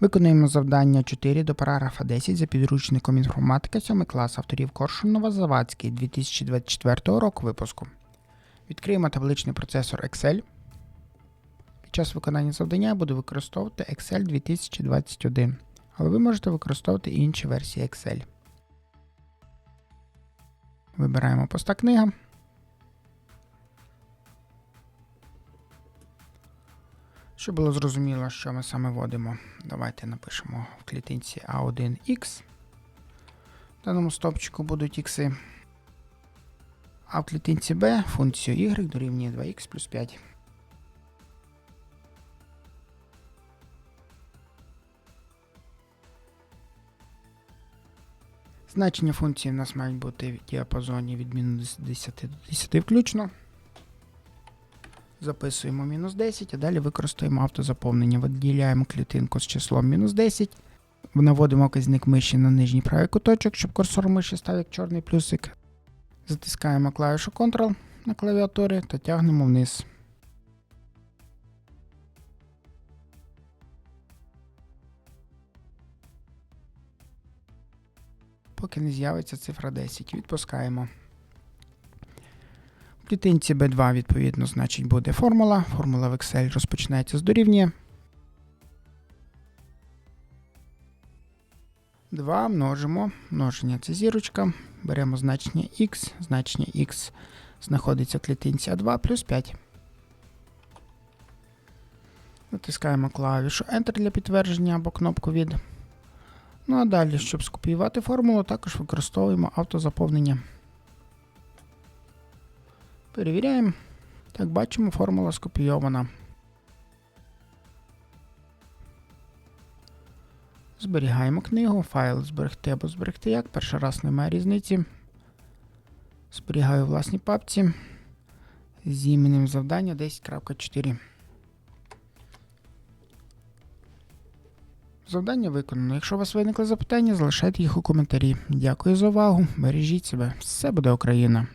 Виконуємо завдання 4 до параграфа 10 за підручником інформатика 7 клас авторів Коршунова Завадський 2024 року випуску. Відкриємо табличний процесор Excel. Під час виконання завдання я буду використовувати Excel 2021, але ви можете використовувати інші версії Excel. Вибираємо поста книга. Щоб було зрозуміло, що ми саме вводимо, давайте напишемо в клітинці A1X. В даному стопчику будуть ікси. А в клітинці B функцію y дорівнює 2х плюс 5. Значення функції в нас мають бути в діапазоні від мінус 10 до 10 включно. Записуємо мінус 10, а далі використаємо автозаповнення. Виділяємо клітинку з числом мінус 10. Наводимо казник миші на нижній правий куточок, щоб курсор миші став як чорний плюсик. Затискаємо клавішу Ctrl на клавіатурі та тягнемо вниз. Поки не з'явиться цифра 10, відпускаємо. Клітинці B2, відповідно, значить буде формула. Формула в Excel розпочинається з дорівнює. 2 множимо. Множення це зірочка. Беремо значення x. Значення x знаходиться в клітинці А2 плюс 5. Натискаємо клавішу Enter для підтвердження або кнопку від. Ну а далі, щоб скопіювати формулу, також використовуємо автозаповнення. Перевіряємо. Так, бачимо, формула скопійована. Зберігаємо книгу, файл зберегти або зберегти як. Перший раз немає різниці. Зберігаю в власній папці з іменем завдання 10.4. Завдання виконано. Якщо у вас виникли запитання, залишайте їх у коментарі. Дякую за увагу. Бережіть себе. Все буде Україна!